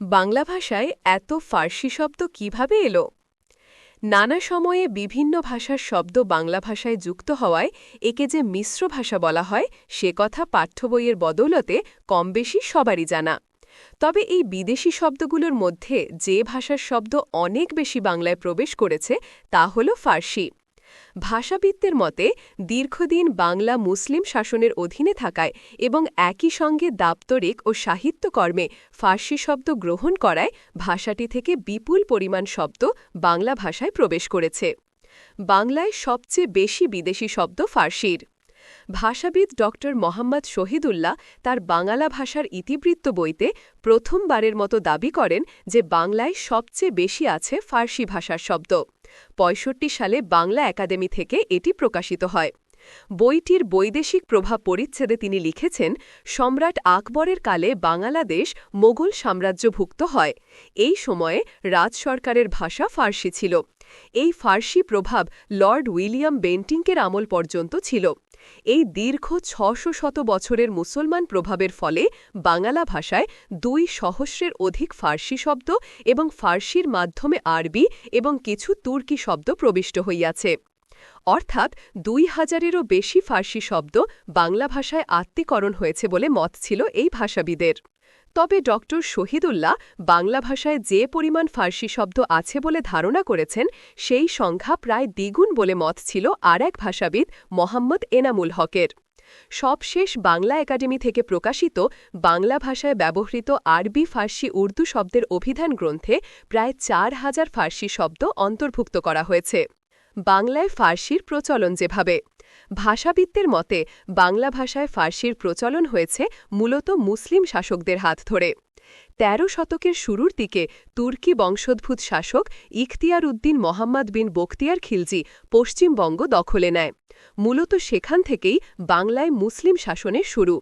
বাংলা ভাষায় এত ফার্সি শব্দ কীভাবে এলো? নানা সময়ে বিভিন্ন ভাষার শব্দ বাংলা ভাষায় যুক্ত হওয়ায় একে যে মিশ্র ভাষা বলা হয়, সে কথা পাঠ্য বইয়ের বদৌলতে কম বেশি সবারই জানা। তবে এই বিদেশি শব্দগুলোর মধ্যে যে ভাষার শব্দ অনেক বেশি বাংলায় প্রবেশ করেছে, তা হল ফার্সি। ভাষাবিদদের মতে, দীর্ঘদিন বাংলা মুসলিম শাসনের অধীনে থাকায় এবং একই সঙ্গে দাপ্তরিক ও সাহিত্যকর্মে ফার্সি শব্দ গ্রহণ করায় ভাষাটি থেকে বিপুল পরিমাণ শব্দ বাংলা ভাষায় প্রবেশ করেছে। বাংলায় সবচেয়ে বেশি বিদেশি শব্দ ফার্সির। ভাষাবিদ ড মোহাম্মদ শহীদুল্লাহ তার বাংলা ভাষার ইতিবৃত্ত বইতে প্রথমবারের মতো দাবি করেন যে বাংলায় সবচেয়ে বেশি আছে ফার্সি ভাষার শব্দ। পঁয়ষট্টি সালে বাংলা একাডেমি থেকে এটি প্রকাশিত হয়। বইটির বৈদেশিক প্রভাব পরিচ্ছেদে তিনি লিখেছেন, সম্রাট আকবরের কালে বাংলাদেশ মোগল সাম্রাজ্যভুক্ত হয়। এই সময়ে রাজ সরকারের ভাষা ফার্সি ছিল। এই ফার্সি প্রভাব লর্ড উইলিয়াম বেন্টিংকের আমল পর্যন্ত ছিল। এই দীর্ঘ ছশো শত বছরের মুসলমান প্রভাবের ফলে বাংলা ভাষায় দুই সহস্রের অধিক ফার্সি শব্দ এবং ফার্সির মাধ্যমে আরবি এবং কিছু তুর্কি শব্দ প্রবিষ্ট হইয়াছে। অর্থাৎ দুই হাজারেরও বেশি ফার্সি শব্দ বাংলা ভাষায় আত্মীকরণ হয়েছে বলে মত ছিল এই ভাষাবিদের। তবে ড. শহীদুল্লাহ বাংলা ভাষায় যে পরিমাণ ফার্সি শব্দ আছে বলে ধারণা করেছেন, সেই সংখ্যা প্রায় দ্বিগুণ বলে মত ছিল আর এক ভাষাবিদ মোহাম্মদ এনামুল হকের। সবশেষ বাংলা একাডেমি থেকে প্রকাশিত বাংলা ভাষায় ব্যবহৃত আরবি ফার্সি উর্দু শব্দের অভিধান গ্রন্থে প্রায় চার হাজার ফার্সি শব্দ অন্তর্ভুক্ত করা হয়েছে। বাংলায় ফার্সির প্রচলন যেভাবে ভাষাবিদদের মতে, বাংলা ভাষায় ফার্সির প্রচলন হয়েছে মূলত মুসলিম শাসকদের হাত ধরে। তেরো শতকের শুরুর দিকে তুর্কি বংশোদ্ভূত শাসক ইখতিয়ার উদ্দিন মোহাম্মদ বিন বখতিয়ার খিলজি পশ্চিমবঙ্গ দখলে নেয়। মূলত সেখান থেকেই বাংলায় মুসলিম শাসনের শুরু।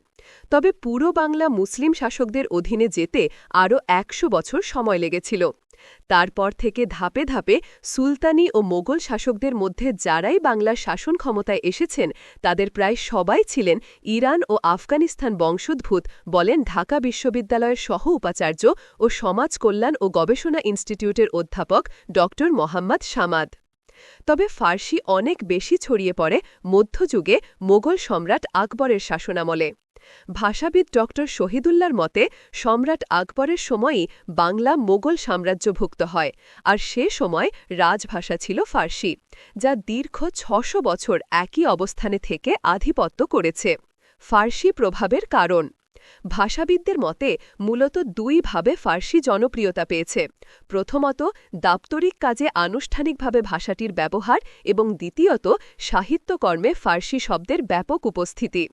তবে পুরো বাংলা মুসলিম শাসকদের অধীনে যেতে আরও একশো বছর সময় লেগেছিল। তারপর থেকে ধাপে ধাপে সুলতানি ও মোগল শাসকদের মধ্যে যারাই বাংলার শাসন ক্ষমতায় এসেছেন, তাদের প্রায় সবাই ছিলেন ইরান ও আফগানিস্তান বংশোদ্ভূত বলেন ঢাকা বিশ্ববিদ্যালয়ের সহ উপাচার্য ও সমাজ কল্যাণ ও গবেষণা ইনস্টিটিউটের অধ্যাপক ড. মোহাম্মদ সামাদ। তবে ফার্সি অনেক বেশি ছড়িয়ে পড়ে মধ্যযুগে মোগল সম্রাট আকবরের শাসনামলে। ভাষাবিদ ড শহীদুল্লার মতে, সম্রাট আকবরের সময়ই বাংলা মোগল সাম্রাজ্যভুক্ত হয়, আর সে সময় রাজভাষা ছিল ফার্সি, যা দীর্ঘ ছশো বছর একই অবস্থানে থেকে আধিপত্য করেছে। ফার্সি প্রভাবের কারণ ভাষাবিদদের মতে, মূলত দুইভাবে ফার্সি জনপ্রিয়তা পেয়েছে। প্রথমত, দাপ্তরিক কাজে আনুষ্ঠানিকভাবে ভাষাটির ব্যবহার এবং দ্বিতীয়ত, সাহিত্যকর্মে ফার্সি শব্দের ব্যাপক উপস্থিতি।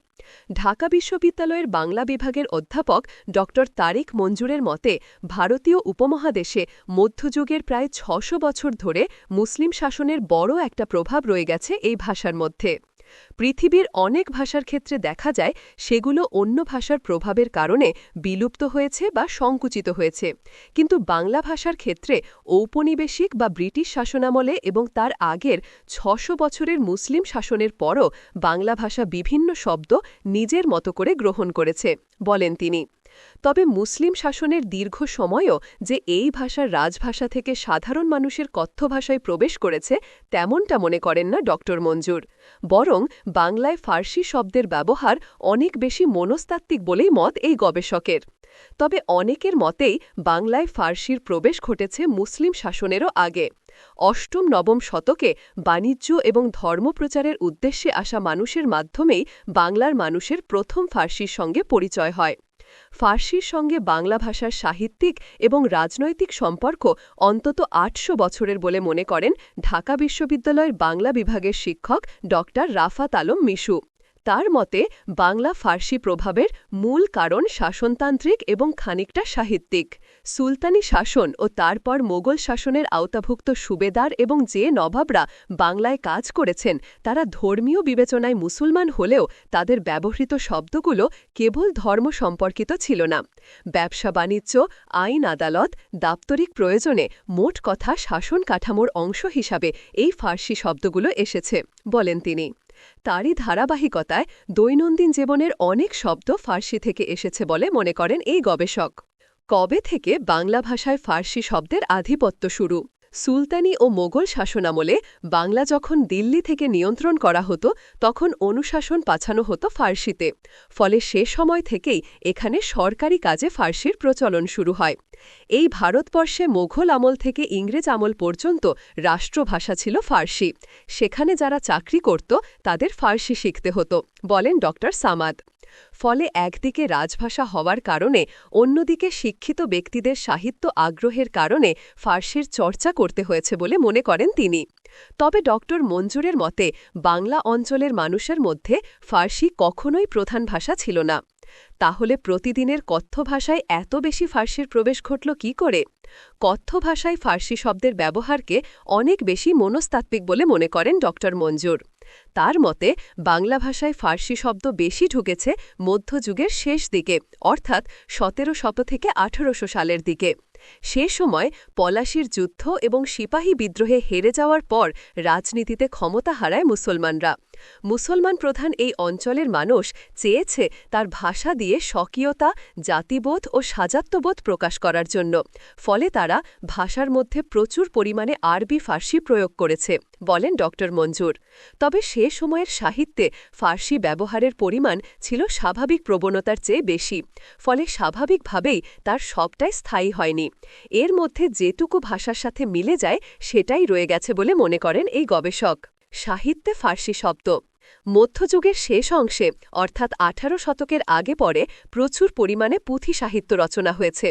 ঢাকা বিশ্ববিদ্যালয়ের বাংলা বিভাগের অধ্যাপক ড. তারিক মঞ্জুরের মতে, ভারতীয় উপমহাদেশে মধ্যযুগের প্রায় ছশো বছর ধরে মুসলিম শাসনের বড় একটা প্রভাব রয়ে গেছে এই ভাষার মধ্যে। পৃথিবীর অনেক ভাষার ক্ষেত্রে দেখা যায় সেগুলো অন্য ভাষার প্রভাবের কারণে বিলুপ্ত হয়েছে বা সংকুচিত হয়েছে। কিন্তু বাংলা ভাষার ক্ষেত্রে ঔপনিবেশিক বা ব্রিটিশ শাসনামলে এবং তার আগের ছশো বছরের মুসলিম শাসনের পরও বাংলা ভাষা বিভিন্ন শব্দ নিজের মতো করে গ্রহণ করেছে, বলেন তিনি। তবে মুসলিম শাসনের দীর্ঘ সময়ও যে এই ভাষার রাজভাষা থেকে সাধারণ মানুষের কথ্য ভাষায় প্রবেশ করেছে, তেমনটা মনে করেন না ড. মঞ্জুর। বরং বাংলায় ফার্সি শব্দের ব্যবহার অনেক বেশি মনস্তাত্ত্বিক বলেই মত এই গবেষকের। তবে অনেকের মতেই বাংলায় ফার্সির প্রবেশ ঘটেছে মুসলিম শাসনেরও আগে। অষ্টম, নবম শতকে বাণিজ্য এবং ধর্মপ্রচারের উদ্দেশ্যে আসা মানুষের মাধ্যমেই বাংলার মানুষের প্রথম ফার্সির সঙ্গে পরিচয় হয়। ফার্সির সঙ্গে বাংলা ভাষার সাহিত্যিক এবং রাজনৈতিক সম্পর্ক অন্তত আটশো বছরের বলে মনে করেন ঢাকা বিশ্ববিদ্যালয়ের বাংলা বিভাগের শিক্ষক ড রাফাত আলম মিশু। তার মতে, বাংলা ফার্সি প্রভাবের মূল কারণ শাসনতান্ত্রিক এবং খানিকটা সাহিত্যিক। সুলতানি শাসন ও তারপর মোগল শাসনের আওতাভুক্ত সুবেদার এবং যে নবাবরা বাংলায় কাজ করেছেন, তারা ধর্মীয় বিবেচনায় মুসলমান হলেও তাদের ব্যবহৃত শব্দগুলো কেবল ধর্ম সম্পর্কিত ছিল না। ব্যবসা বাণিজ্য, আইন আদালত, দাপ্তরিক প্রয়োজনে মোট কথা শাসন কাঠামোর অংশ হিসাবে এই ফার্সি শব্দগুলো এসেছে, বলেন তিনি। তারই ধারাবাহিকতায় দৈনন্দিন জীবনের অনেক শব্দ ফার্সি থেকে এসেছে বলে মনে করেন এই গবেষক। কবে থেকে বাংলা ভাষায় ফার্সি শব্দের আধিপত্য শুরু? সুলতানি ও মোগল শাসনামলে বাংলা যখন দিল্লি থেকে নিয়ন্ত্রণ করা হতো, তখন অনুশাসন পাছানো হতো ফার্সিতে। ফলে সে সময় থেকেই এখানে সরকারি কাজে ফার্সির প্রচলন শুরু হয়। এই ভারতবর্ষে মোঘল আমল থেকে ইংরেজ আমল পর্যন্ত রাষ্ট্রভাষা ছিল ফার্সি। সেখানে যারা চাকরি করত, তাদের ফার্সি শিখতে হতো, বলেন ডক্টর সামাদ। ফলে একদিকে রাজভাষা হওয়ার কারণে অন্যদিকে শিক্ষিত ব্যক্তিদের সাহিত্য আগ্রহের কারণে ফার্সির চর্চা করতে হয়েছে বলে মনে করেন তিনি। তবে ড. মঞ্জুরের মতে, বাংলা অঞ্চলের মানুষের মধ্যে ফার্সি কখনোই প্রধান ভাষা ছিল না। তাহলে প্রতিদিনের কথ্য ভাষায় এত বেশি ফার্সির প্রবেশ ঘটল কি করে? কথ্য ভাষায় ফার্সি শব্দের ব্যবহারকে অনেক বেশি মনস্তাত্ত্বিক বলে মনে করেন ড. মঞ্জুর। তার মতে, বাংলা ভাষায় ফার্সি শব্দ বেশি ঢুকেছে মধ্যযুগের শেষ দিকে, অর্থাৎ সতেরো শত থেকে আঠারোশো সালের দিকে। সে সময় পলাশির যুদ্ধ এবং সিপাহী বিদ্রোহে হেরে যাওয়ার পর রাজনীতিতে ক্ষমতা হারায় মুসলমানরা। মুসলমান প্রধান এই অঞ্চলের মানুষ চেয়েছে তার ভাষা দিয়ে স্বকীয়তা, জাতিবোধ ও সাজাত্ববোধ প্রকাশ করার জন্য। ফলে তারা ভাষার মধ্যে প্রচুর পরিমাণে আরবি, ফার্সি প্রয়োগ করেছে, বলেন ড. মঞ্জুর। তবে সে সময়ের সাহিত্যে ফার্সি ব্যবহারের পরিমাণ ছিল স্বাভাবিক প্রবণতার চেয়ে বেশি, ফলে স্বাভাবিকভাবেই তার সবটাই স্থায়ী হয়নি। এর মধ্যে যেটুকু ভাষার সাথে মিলে যায়, সেটাই রয়ে গেছে বলে মনে করেন এই গবেষক। সাহিত্যে ফার্সি শব্দ। মধ্যযুগের শেষ অংশে, অর্থাৎ আঠারো শতকের আগে পরে, প্রচুর পরিমাণে পুঁথি সাহিত্য রচনা হয়েছে।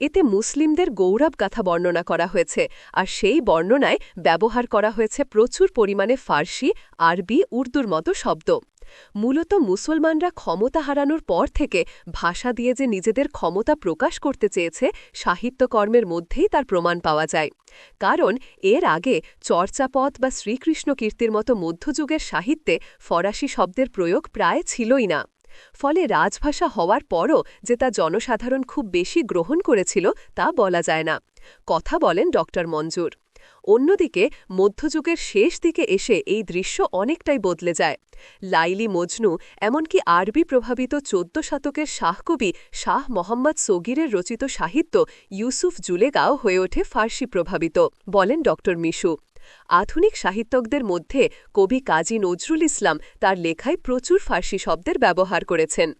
এতে মুসলিমদের গৌরব গাথা বর্ণনা করা হয়েছে, আর সেই বর্ণনায় ব্যবহার করা হয়েছে প্রচুর পরিমাণে ফার্সি, আরবি, উর্দুর মতো শব্দ। মূলত মুসলমানরা ক্ষমতা হারানোর পর থেকে ভাষা দিয়ে যে নিজেদের ক্ষমতা প্রকাশ করতে চেয়েছে, সাহিত্যকর্মের মধ্যেই তার প্রমাণ পাওয়া যায়। কারণ এর আগে চর্চাপথ বা শ্রীকৃষ্ণ কীর্তির মতো মধ্যযুগের সাহিত্যে ফরাসি শব্দের প্রয়োগ প্রায় ছিলই না। ফলে রাজভাষা হওয়ার পরও যে তা জনসাধারণ খুব বেশি গ্রহণ করেছিল তা বলা যায় না। কথা বলেন ডক্টর মঞ্জুর। অন্যদিকে, মধ্যযুগের শেষ দিকে এসে এই দৃশ্য অনেকটাই বদলে যায়। লাইলি মজনু, এমনকি আরবি প্রভাবিত চোদ্দ শতকের শাহকবি শাহ মোহাম্মদ সগিরের রচিত সাহিত্য ইউসুফ জুলেগাও হয়ে ওঠে ফার্সি প্রভাবিত, বলেন ড. মিশু। আধুনিক সাহিত্যকদের মধ্যে কবি কাজী নজরুল ইসলাম তার লেখায় প্রচুর ফার্সি শব্দের ব্যবহার করেছেন।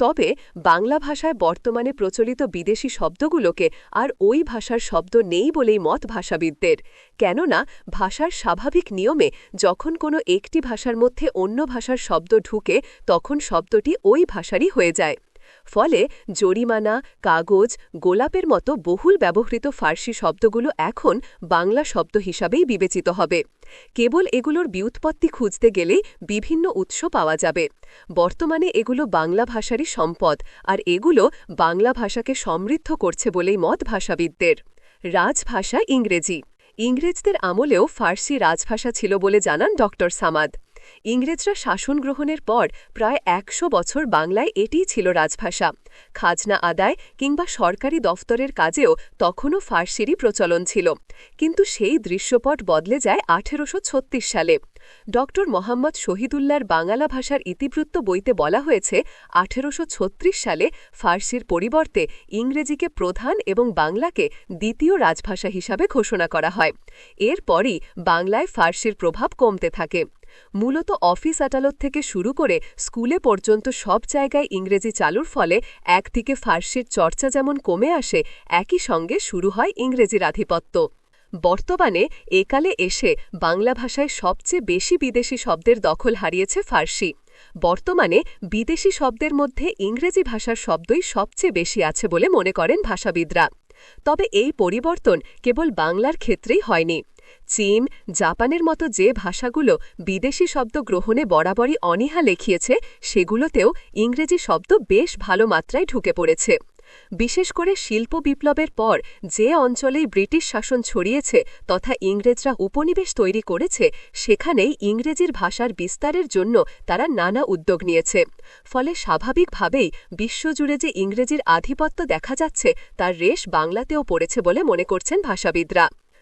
তবে বাংলা ভাষায় বর্তমানে প্রচলিত বিদেশি শব্দগুলোকে আর ওই ভাষার শব্দ নেই বলেই মত ভাষাবিদদের। কেননা ভাষার স্বাভাবিক নিয়মে যখন কোনো একটি ভাষার মধ্যে অন্য ভাষার শব্দ ঢুকে, তখন শব্দটি ওই ভাষারই হয়ে যায়। ফলে জরিমানা, কাগজ, গোলাপের মতো বহুল ব্যবহৃত ফার্সি শব্দগুলো এখন বাংলা শব্দ হিসাবেই বিবেচিত হবে। কেবল এগুলোর বিউৎপত্তি খুঁজতে গেলেই বিভিন্ন উৎস পাওয়া যাবে। বর্তমানে এগুলো বাংলা ভাষারই সম্পদ, আর এগুলো বাংলা ভাষাকে সমৃদ্ধ করছে বলেই মত ভাষাবিদদের। রাজভাষা ইংরেজি। ইংরেজদের আমলেও ফার্সি রাজভাষা ছিল বলে জানান ড সামাদ। ইংরেজরা শাসন গ্রহণের পর প্রায় একশো বছর বাংলায় এটিই ছিল রাজভাষা। খাজনা আদায় কিংবা সরকারি দফতরের কাজেও তখনও ফার্সিরই প্রচলন ছিল। কিন্তু সেই দৃশ্যপট বদলে যায় আঠেরোশো ছত্রিশ সালে। ড মোহাম্মদ শহীদুল্লাহর বাংলা ভাষার ইতিবৃত্ত বইতে বলা হয়েছে, আঠেরোশো ছত্রিশ সালে ফার্সির পরিবর্তে ইংরেজিকে প্রধান এবং বাংলাকে দ্বিতীয় রাজভাষা হিসাবে ঘোষণা করা হয়। এরপরই বাংলায় ফার্সির প্রভাব কমতে থাকে। মূলত অফিস আদালত থেকে শুরু করে স্কুলে পর্যন্ত সব জায়গায় ইংরেজি চালুর ফলে একদিকে ফার্সির চর্চা যেমন কমে আসে, একই সঙ্গে শুরু হয় ইংরেজির আধিপত্য। বর্তমানে একালে এসে বাংলা ভাষায় সবচেয়ে বেশি বিদেশি শব্দের দখল হারিয়েছে ফার্সি। বর্তমানে বিদেশি শব্দের মধ্যে ইংরেজি ভাষার শব্দই সবচেয়ে বেশি আছে বলে মনে করেন ভাষাবিদরা। তবে এই পরিবর্তন কেবল বাংলার ক্ষেত্রেই হয়নি। চীন, জাপানের মতো যে ভাষাগুলো বিদেশি শব্দ গ্রহণে বরাবরই অনীহা লেখিয়েছে, সেগুলোতেও ইংরেজি শব্দ বেশ ভালো মাত্রায় ঢুকে পড়েছে। বিশেষ করে শিল্প বিপ্লবের পর যে অঞ্চলেই ব্রিটিশ শাসন ছড়িয়েছে তথা ইংরেজরা উপনিবেশ তৈরি করেছে, সেখানেই ইংরেজির ভাষার বিস্তারের জন্য তারা নানা উদ্যোগ নিয়েছে। ফলে স্বাভাবিকভাবেই বিশ্বজুড়ে যে ইংরেজির আধিপত্য দেখা যাচ্ছে, তার রেশ বাংলাতেও পড়েছে বলে মনে করছেন ভাষাবিদরা।